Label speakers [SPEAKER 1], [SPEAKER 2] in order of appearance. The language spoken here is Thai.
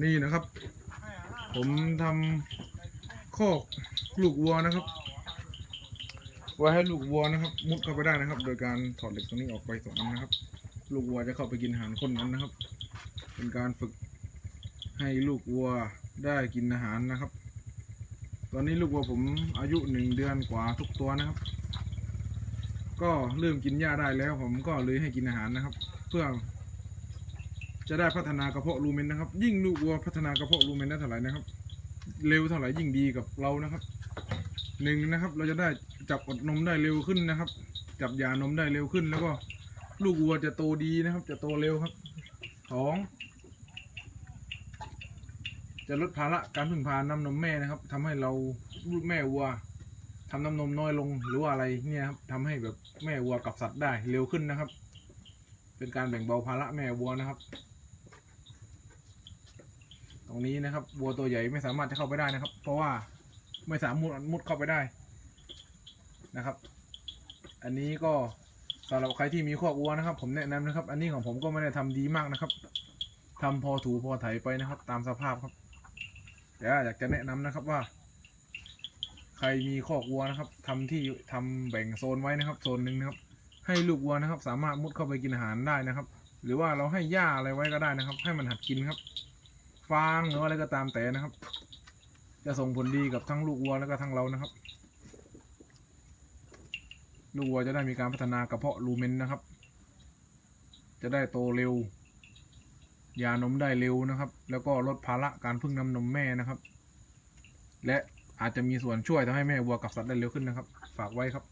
[SPEAKER 1] นี่นะครับ ผมทำคอกลูกวัวนะครับ ไว้ให้ลูกวัวนะครับ มุดเข้าไปได้นะครับ โดยการถอดเหล็กตรงนี้ออกไปสองอันนะครับ ลูกวัวจะเข้าไปกินอาหารคนนั้นนะครับ เป็นการฝึกให้ลูกวัวได้กินอาหารนะครับ ตอนนี้ลูกวัวผมอายุหนึ่งเดือนกว่าทุกตัวนะครับ ก็เริ่มกินหญ้าได้แล้ว ผมก็เลยให้กินอาหารนะครับ เพื่อ จะได้พัฒนากระเพาะรูเมนนะครับ ยิ่งลูกวัวพัฒนากระเพาะรูเมนได้เท่าไหร่นะครับ เร็วเท่าไหร่ยิ่งดีกับเรานะครับหนึ่งนะครับ เราจะได้จับอดนมได้เร็วขึ้นนะครับ จับยานมได้เร็วขึ้น แล้วก็ลูกวัวจะโตดีนะครับ จะโตเร็วครับสองจะลดภาระการพึ่งพาน้ำนมแม่นะครับทำให้เราลูกแม่วัวทำน้ำนมน้อยลงหรือว่าอะไรเนี่ยครับทำให้แบบแม่วัวกับสัตว์ได้เร็วขึ้นนะครับ เป็นการแบ่งเบาภาระแม่วัวนะครับ รงนี้นะครับวัวตัวใหญ่ไม่สามารถจะเข้าไปได้นะครับ เพราะว่าไม่สามารถมุดเข้าไปได้นะครับ อันนี้ก็สำหรับใครที่มีคอกวัวนะครับ ผมแนะนำนะครับ อันนี้ของผมก็ไม่ได้ทำดีมากนะครับทำพอถูพอไถไปนะครับ ตามสภาพครับแต่อยากจะแนะนำนะครับว่า ใครมีคอกวัวนะครับทำที่ทำแบ่งโซนไว้นะครับ โซนหนึ่งนะครับ ให้ลูกวัวนะครับ สามารถมุดเข้าไปกินอาหารได้นะครับ หรือว่าเราให้หญ้าอะไรไว้ก็ได้นะครับ ให้มันหัดกินครับ ฟางหรือว่าอะไรก็ตามแต่นะครับ จะส่งผลดีกับทั้งลูกวัวแล้วก็ทั้งเรานะครับ ลูกวัวจะได้มีการพัฒนากระเพาะรูเมนนะครับ จะได้โตเร็วยานมได้เร็วนะครับ แล้วก็ลดภาระการพึ่งน้ำนมแม่นะครับ และอาจจะมีส่วนช่วยทำให้แม่วัวกับสัตว์ได้เร็วขึ้นนะครับ ฝากไว้ครับ